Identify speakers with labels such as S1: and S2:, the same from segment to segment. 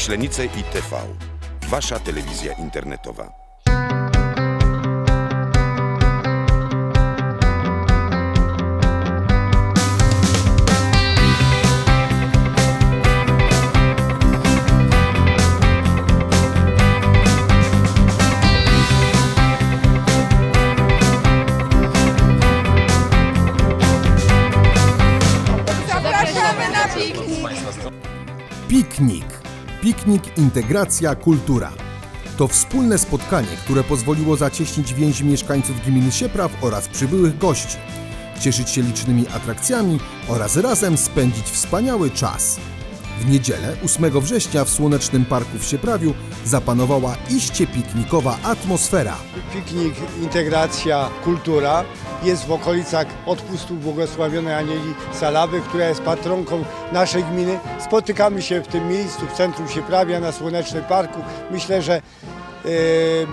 S1: Myślenice i TV. Wasza telewizja internetowa.
S2: Zapraszamy na piknik.
S3: Piknik. Piknik Integracja Kultura. To wspólne spotkanie, które pozwoliło zacieśnić więzi mieszkańców gminy Siepraw oraz przybyłych gości, cieszyć się licznymi atrakcjami oraz razem spędzić wspaniały czas. W niedzielę 8 września w Słonecznym Parku w Sieprawiu zapanowała iście piknikowa atmosfera.
S4: Piknik, integracja, kultura jest w okolicach odpustu błogosławionej Anieli Salawy, która jest patronką naszej gminy. Spotykamy się w tym miejscu, w centrum Sieprawia, na Słonecznym Parku. Myślę, że e,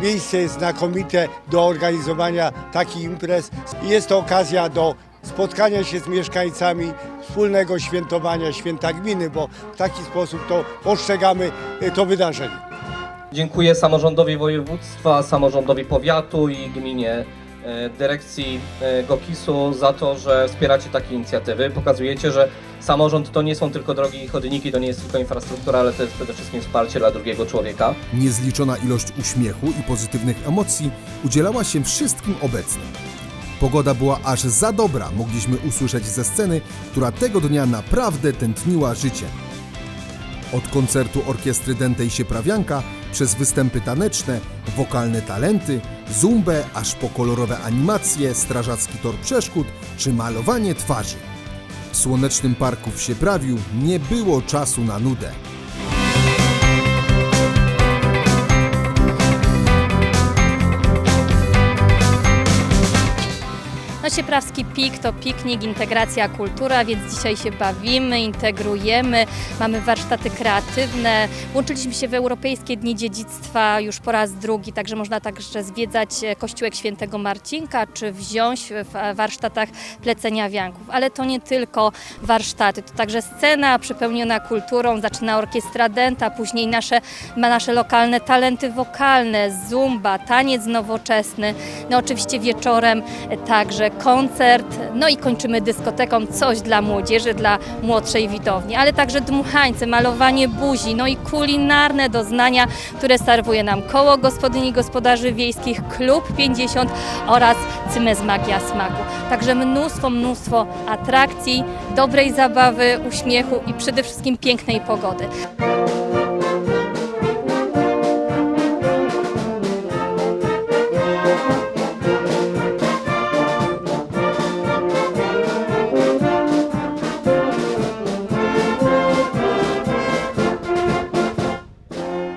S4: miejsce jest znakomite do organizowania takich imprez. Jest to okazja do spotkania się z mieszkańcami, wspólnego świętowania święta gminy, bo w taki sposób to postrzegamy e, to wydarzenie.
S5: Dziękuję samorządowi województwa, samorządowi powiatu i gminie, e, dyrekcji e, GOKiS-u za to, że wspieracie takie inicjatywy. Pokazujecie, że samorząd to nie są tylko drogi i chodniki, to nie jest tylko infrastruktura, ale to jest przede wszystkim wsparcie dla drugiego człowieka.
S3: Niezliczona ilość uśmiechu i pozytywnych emocji udzielała się wszystkim obecnym. Pogoda była aż za dobra, mogliśmy usłyszeć ze sceny, która tego dnia naprawdę tętniła życiem. Od koncertu orkiestry Dętej Sieprawianka, przez występy taneczne, wokalne talenty, zumbę, aż po kolorowe animacje, strażacki tor przeszkód czy malowanie twarzy. W Słonecznym Parku w Sieprawiu nie było czasu na nudę.
S6: No Sieprawski PIK to piknik, integracja, kultura, więc dzisiaj się bawimy, integrujemy, mamy warsztaty kreatywne. Łączyliśmy się w Europejskie Dni Dziedzictwa już po raz drugi, także można także zwiedzać e, Kościółek Świętego Marcinka, czy wziąć w warsztatach plecenia wianków. Ale to nie tylko warsztaty, to także scena przepełniona kulturą, zaczyna orkiestra Denta, później nasze, nasze lokalne talenty wokalne, zumba, taniec nowoczesny, no oczywiście wieczorem e, także koncert, no i kończymy dyskoteką, coś dla młodzieży, dla młodszej widowni, ale także dmuchańce, malowanie buzi, no i kulinarne doznania, które serwuje nam Koło Gospodyni Gospodarzy Wiejskich, Klub 50 oraz Cymez Magia Smaku. Także mnóstwo, mnóstwo atrakcji, dobrej zabawy, uśmiechu i przede wszystkim pięknej pogody.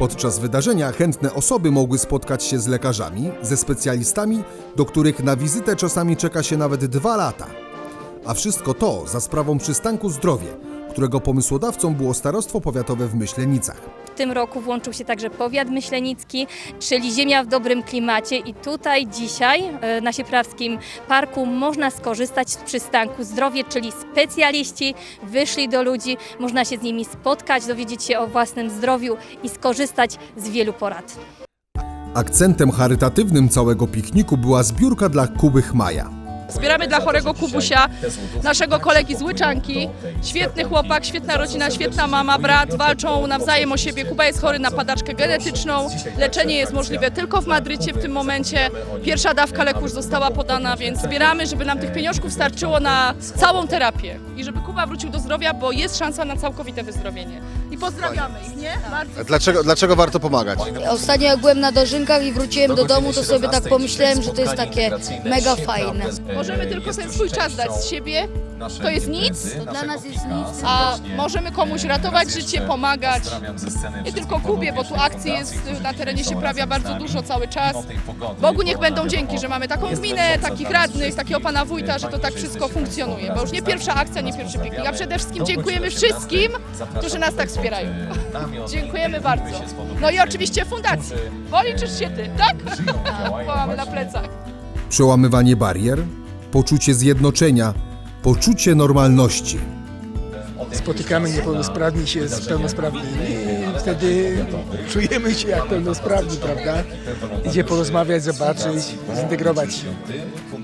S3: Podczas wydarzenia chętne osoby mogły spotkać się z lekarzami, ze specjalistami, do których na wizytę czasami czeka się nawet dwa lata. A wszystko to za sprawą przystanku Zdrowie, którego pomysłodawcą było Starostwo Powiatowe w Myślenicach.
S6: W tym roku włączył się także powiat myślenicki, czyli Ziemia w dobrym klimacie i tutaj dzisiaj e, na Sieprawskim Parku można skorzystać z przystanku Zdrowie, czyli specjaliści wyszli do ludzi, można się z nimi spotkać, dowiedzieć się o własnym zdrowiu i skorzystać z wielu porad.
S3: Akcentem charytatywnym całego pikniku była zbiórka dla Kuby Chmaja.
S2: Zbieramy dla chorego Kubusia, naszego kolegi z Łyczanki. Świetny chłopak, świetna rodzina, świetna mama, brat, walczą nawzajem o siebie. Kuba jest chory na padaczkę genetyczną. Leczenie jest możliwe tylko w Madrycie w tym momencie. Pierwsza dawka leku już została podana, więc zbieramy, żeby nam tych pieniążków starczyło na całą terapię. I żeby Kuba wrócił do zdrowia, bo jest szansa na całkowite wyzdrowienie. Pozdrawiamy ich, nie? Bardzo
S7: Dlaczego, dlaczego warto pomagać?
S8: Ostatnio jak byłem na dożynkach i wróciłem do domu, to sobie tak pomyślałem, że to jest takie mega fajne.
S2: Możemy tylko sobie swój czas dać z siebie. To jest nic,
S8: To dla nas jest nic.
S2: a możemy komuś ratować życie, pomagać. Nie tylko Kubie, bo tu akcji jest na terenie się prawia bardzo dużo cały czas. Bogu niech będą dzięki, że mamy taką gminę, takich radnych, takiego pana wójta, że to tak wszystko funkcjonuje. Bo już nie pierwsza akcja, nie pierwszy piknik. A przede wszystkim dziękujemy wszystkim, którzy nas tak wspierają. Dziękujemy bardzo. No i oczywiście fundacji. Bo liczysz się ty, tak? Bo mamy na plecach.
S3: Przełamywanie barier, poczucie zjednoczenia, poczucie normalności.
S9: spotykamy niepełnosprawni się z pełnosprawnymi.
S7: wtedy czujemy się jak pełnosprawni, prawda? Idzie porozmawiać, zobaczyć, zintegrować się.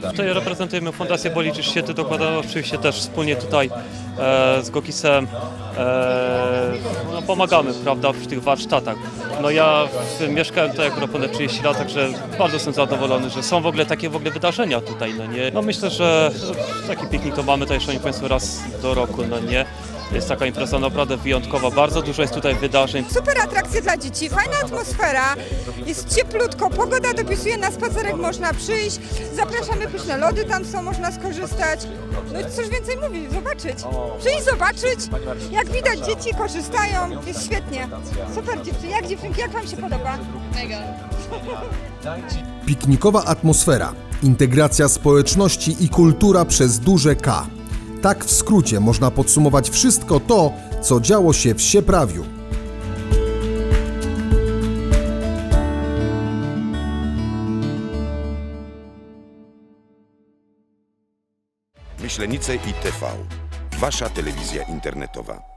S9: Tutaj reprezentujemy Fundację Boliczysz się, ty dokłada oczywiście też wspólnie tutaj e, z Gokisem e, no, pomagamy, prawda, w tych warsztatach. No ja w, mieszkałem tutaj akurat ponad 30 lat, także bardzo jestem zadowolony, że są w ogóle takie w ogóle wydarzenia tutaj, no nie. No myślę, że taki piknik to mamy tutaj, szanowni Państwo, raz do roku, no nie. Jest taka impreza naprawdę wyjątkowa, bardzo dużo jest tutaj wydarzeń.
S10: Super atrakcje dla dzieci, fajna atmosfera, jest cieplutko, pogoda dopisuje, na spacerek można przyjść, zapraszamy pyszne lody, tam są, można skorzystać. No i coś więcej mówić, zobaczyć. Przyjść zobaczyć, jak widać dzieci korzystają, jest świetnie. Super dziewczyny, jak dziewczynki, jak Wam się podoba?
S2: Mega.
S3: Piknikowa atmosfera, integracja społeczności i kultura przez duże K. Tak w skrócie można podsumować wszystko to, co działo się w Sieprawiu.
S1: Myślenice i TV. Wasza telewizja internetowa.